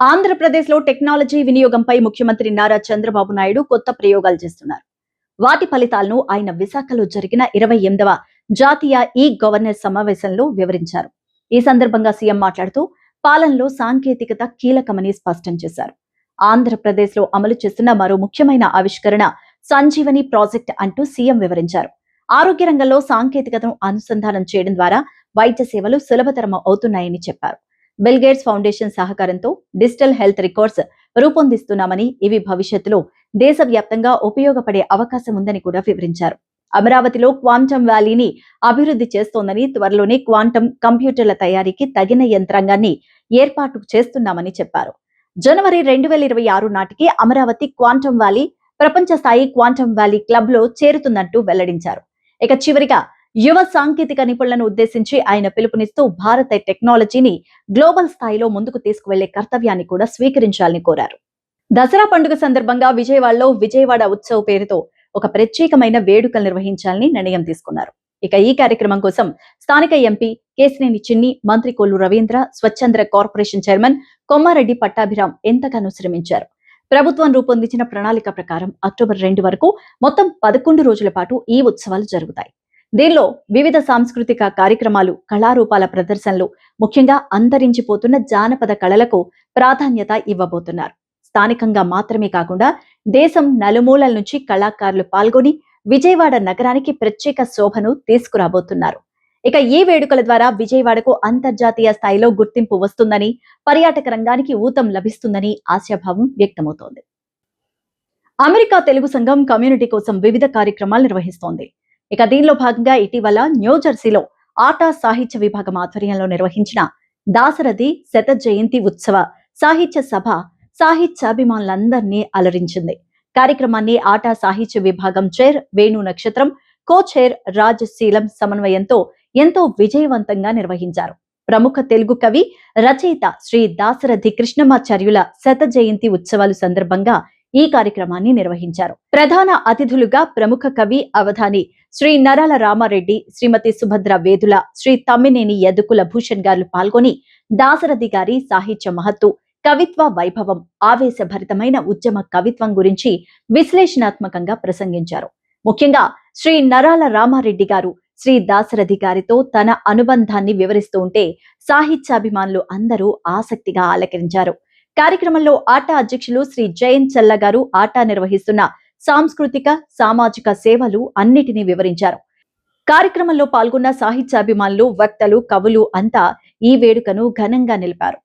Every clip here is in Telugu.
ఆంధ్రప్రదేశ్లో టెక్నాలజీ వినియోగంపై ముఖ్యమంత్రి నారా చంద్రబాబు నాయుడు కొత్త ప్రయోగాలు చేస్తున్నారు. వాటి ఫలితాలను ఆయన విశాఖలో జరిగిన ఇరవై ఎనిమిదవ జాతీయ ఈ గవర్నెన్స్ సమావేశంలో వివరించారు. ఈ సందర్భంగా సీఎం మాట్లాడుతూ పాలనలో సాంకేతికత కీలకమని స్పష్టం చేశారు. ఆంధ్రప్రదేశ్లో అమలు చేస్తున్న మరో ముఖ్యమైన ఆవిష్కరణ సంజీవని ప్రాజెక్ట్ అంటూ సీఎం వివరించారు. ఆరోగ్య రంగంలో సాంకేతికతను అనుసంధానం చేయడం ద్వారా వైద్య సేవలు సులభతరం అవుతున్నాయని చెప్పారు. బెల్గేట్స్ ఫౌండేషన్ సహకారంతో డిజిటల్ హెల్త్ రికార్డ్స్ రూపొందిస్తున్నామని ఇవి భవిష్యత్తులో దేశవ్యాప్తంగా ఉపయోగపడే అవకాశం ఉందని కూడా వివరించారు. అమరావతిలో క్వాంటమ్ వ్యాలీని అభివృద్ధి చేస్తోందని త్వరలోనే క్వాంటమ్ కంప్యూటర్ల తయారీకి తగిన యంత్రాంగాన్ని ఏర్పాటు చేస్తున్నామని చెప్పారు. జనవరి రెండు వేల ఇరవై ఆరు నాటికి అమరావతి క్వాంటమ్ వ్యాలీ ప్రపంచ స్థాయి క్వాంటమ్ వ్యాలీ క్లబ్లో చేరుతున్నట్టు వెల్లడించారు. ఇక చివరిగా యువ సాంకేతిక నిపుణులను ఉద్దేశించి ఆయన పిలుపునిస్తూ భారత టెక్నాలజీని గ్లోబల్ స్థాయిలో ముందుకు తీసుకువెళ్ళే కర్తవ్యాన్ని కూడా స్వీకరించాలని కోరారు. దసరా పండుగ సందర్భంగా విజయవాడలో విజయవాడ ఉత్సవ్ పేరుతో ఒక ప్రత్యేకమైన వేడుకలు నిర్వహించాలని నిర్ణయం తీసుకున్నారు. ఇక ఈ కార్యక్రమం కోసం స్థానిక ఎంపీ కేసినేని చిన్ని మంత్రి కొల్లు రవీంద్ర స్వచ్ఛంద్ర కార్పొరేషన్ చైర్మన్ కొమ్మారెడ్డి పట్టాభిరాం ఎంతగానో శ్రమించారు. ప్రభుత్వం రూపొందించిన ప్రణాళిక ప్రకారం అక్టోబర్ రెండు వరకు మొత్తం పదకొండు రోజుల పాటు ఈ ఉత్సవాలు జరుగుతాయి. దీనిలో వివిధ సాంస్కృతిక కార్యక్రమాలు కళారూపాల ప్రదర్శనలు ముఖ్యంగా అంతరించిపోతున్న జానపద కళలకు ప్రాధాన్యత ఇవ్వబోతున్నారు. స్థానికంగా మాత్రమే కాకుండా దేశం నలుమూలల నుంచి కళాకారులు పాల్గొని విజయవాడ నగరానికి ప్రత్యేక శోభను తీసుకురాబోతున్నారు. ఇక ఈ వేడుకల ద్వారా విజయవాడకు అంతర్జాతీయ స్థాయిలో గుర్తింపు వస్తుందని పర్యాటక రంగానికి ఊతం లభిస్తుందని ఆశాభావం వ్యక్తమవుతోంది. అమెరికా తెలుగు సంఘం కమ్యూనిటీ కోసం వివిధ కార్యక్రమాలు నిర్వహిస్తోంది. ఇక దీనిలో భాగంగా ఇటీవల న్యూజెర్సీలో ఆట సాహిత్య విభాగం ఆధ్వర్యంలో నిర్వహించిన దాసరథి శత జయంతి ఉత్సవ సాహిత్య సభ సాహిత్యాభిమానులందరినీ అలరించింది. కార్యక్రమాన్ని ఆట సాహిత్య విభాగం చైర్ వేణు నక్షత్రం కో చైర్ రాజ్ శీలం సమన్వయంతో ఎంతో విజయవంతంగా నిర్వహించారు. ప్రముఖ తెలుగు కవి రచయిత శ్రీ దాసరథి కృష్ణమాచార్యుల శత జయంతి ఉత్సవాలు సందర్భంగా ఈ కార్యక్రమాన్ని నిర్వహించారు. ప్రధాన అతిథులుగా ప్రముఖ కవి అవధాని శ్రీ నరాల రామారెడ్డి శ్రీమతి సుభద్ర వేదుల శ్రీ తమ్మినేని యదుకుల భూషణ్ గారు పాల్గొని దాసరథి గారి సాహిత్య మహత్తు కవిత్వ వైభవం ఆవేశభరితమైన ఉద్యమ కవిత్వం గురించి విశ్లేషణాత్మకంగా ప్రసంగించారు. ముఖ్యంగా శ్రీ నరాల రామారెడ్డి గారు శ్రీ దాసరథి గారితో తన అనుబంధాన్ని వివరిస్తూ ఉంటే సాహిత్యాభిమానులు అందరూ ఆసక్తిగా ఆలకరించారు కార్యక్రమంలో ఆట అధ్యక్షులు శ్రీ జయన్ చల్ల గారు ఆట నిర్వహిస్తున్న సాంస్కృతిక సామాజిక సేవలు అన్నిటినీ వివరించారు. కార్యక్రమంలో పాల్గొన్న సాహిత్యాభిమానులు వక్తలు కవులు అంతా ఈ వేడుకను ఘనంగా నిలిపారు.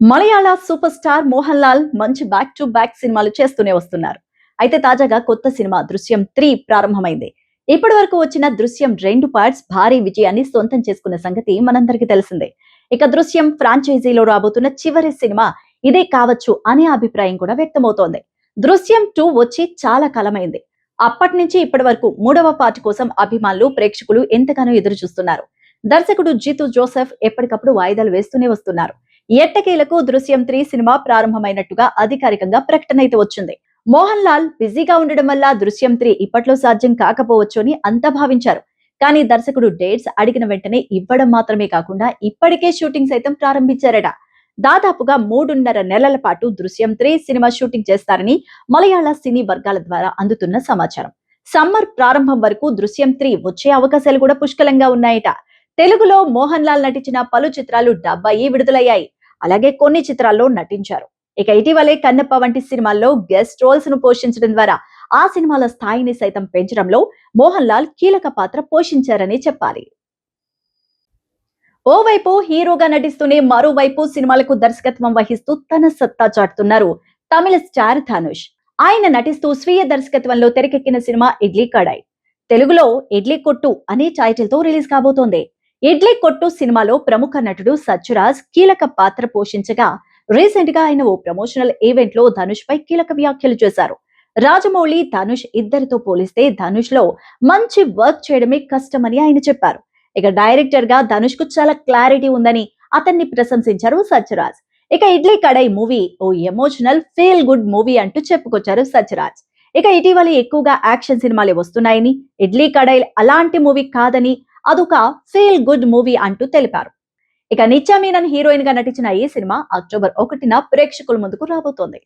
మలయాళ సూపర్ స్టార్ మోహన్ లాల్ మంచి బ్యాక్ టు బ్యాక్ సినిమాలు చేస్తూనే వస్తున్నారు. అయితే తాజాగా కొత్త సినిమా దృశ్యం త్రీ ప్రారంభమైంది. ఇప్పటి వరకు వచ్చిన దృశ్యం రెండు పార్ట్స్ భారీ విజయాన్ని సొంతం చేసుకున్న సంగతి మనందరికీ తెలిసిందే. ఇక దృశ్యం ఫ్రాంచైజీలో రాబోతున్న చివరి సినిమా ఇదే కావచ్చు అనే అభిప్రాయం కూడా వ్యక్తమవుతోంది. దృశ్యం టూ వచ్చి చాలా కాలమైంది. అప్పటి నుంచి ఇప్పటి వరకు మూడవ పార్ట్ కోసం అభిమానులు ప్రేక్షకులు ఎంతగానో ఎదురు చూస్తున్నారు. దర్శకుడు జీతు జోసెఫ్ ఎప్పటికప్పుడు వాయిదాలు వేస్తూనే వస్తున్నారు. ఎట్టకేలకు దృశ్యం త్రీ సినిమా ప్రారంభమైనట్టుగా అధికారికంగా ప్రకటన అయితే వచ్చింది. మోహన్ లాల్ బిజీగా ఉండడం వల్ల దృశ్యం త్రీ ఇప్పట్లో సాధ్యం కాకపోవచ్చు అని అంతా భావించారు. కానీ దర్శకుడు డేట్స్ అడిగిన వెంటనే ఇవ్వడం మాత్రమే కాకుండా ఇప్పటికే షూటింగ్ సైతం ప్రారంభించారట. దాదాపుగా మూడున్నర నెలల పాటు దృశ్యం త్రీ సినిమా షూటింగ్ చేస్తారని మలయాళ సినీ వర్గాల ద్వారా అందుతున్న సమాచారం. సమ్మర్ ప్రారంభం వరకు దృశ్యం త్రీ వచ్చే అవకాశాలు కూడా పుష్కలంగా ఉన్నాయట. తెలుగులో మోహన్ లాల్ నటించిన పలు చిత్రాలు డబ్బాయి విడుదలయ్యాయి. అలాగే కొన్ని చిత్రాల్లో నటించారు. ఇక ఇటీవలే కన్నప్ప వంటి సినిమాల్లో గెస్ట్ రోల్స్ను పోషించడం ద్వారా ఆ సినిమాల స్థాయిని సైతం పెంచడంలో మోహన్ లాల్ కీలక పాత్ర పోషించారని చెప్పాలి. ఓవైపు హీరోగా నటిస్తూనే మరోవైపు సినిమాలకు దర్శకత్వం వహిస్తూ తన సత్తా చాటుతున్నారు తమిళ స్టార్ ధనుష్. ఆయన నటిస్తూ స్వీయ దర్శకత్వంలో తెరకెక్కిన సినిమా ఇడ్లీ కడాయ్. తెలుగులో ఇడ్లీ కొట్టు అనే టైటిల్తో రిలీజ్ కాబోతోంది. ఇడ్లీ కొట్టు సినిమాలో ప్రముఖ నటుడు సత్యరాజ్ కీలక పాత్ర పోషించగా రీసెంట్గా ఆయన ఓ ప్రమోషనల్ ఈవెంట్లో ధనుష్ పై కీలక వ్యాఖ్యలు చేశారు. రాజమౌళి ధనుష్ ఇద్దరితో పోలిస్తే ధనుష్లో మంచి వర్క్ చేయడమే కష్టమని ఆయన చెప్పారు. ఇక డైరెక్టర్గా ధనుష్కు చాలా క్లారిటీ ఉందని అతన్ని ప్రశంసించారు సత్యరాజ్. ఇక ఇడ్లీ కడై మూవీ ఓ ఎమోషనల్ ఫీల్ గుడ్ మూవీ అంటూ చెప్పుకొచ్చారు సత్యరాజ్. ఇక ఇటీవల ఎక్కువగా యాక్షన్ సినిమాలే వస్తున్నాయని ఇడ్లీ కడై అలాంటి మూవీ కాదని అదొక ఫీల్ గుడ్ మూవీ అంటూ తెలిపారు. ఇక నిత్యా మీనన్ హీరోయిన్గా నటించిన ఈ సినిమా అక్టోబర్ ఒకటిన ప్రేక్షకుల ముందుకు రాబోతోంది.